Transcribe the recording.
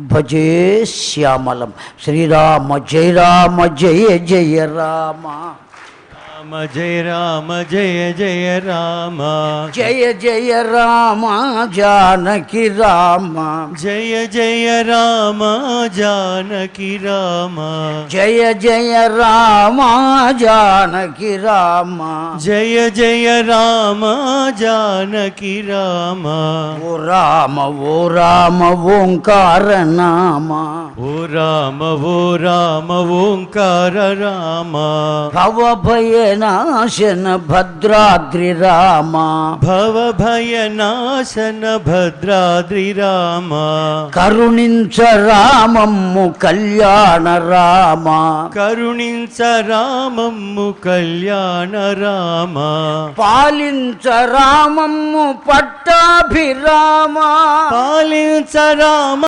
భజే శ్యామలం. శ్రీరామ జయ రామ జయ జయ రామ. राम जय राम जय जय राम। जय जय राम जानकी राम। जय जय राम जानकी राम। जय जय राम जानकी राम। जय जय राम जानकी राम। ओ राम वो राम ओंकार नाम। ओ राम वो राम ओंकार राम। भव भय రామ భవ భయ నాశన భద్రాద్రి రామ కరుణించ రామమ్ము కళ్యాణ రామ కరుణించ రామమ్ము కళ్యాణ రామ పాలించ రామమ్ము పట్టాభిరామ పాలించ రామ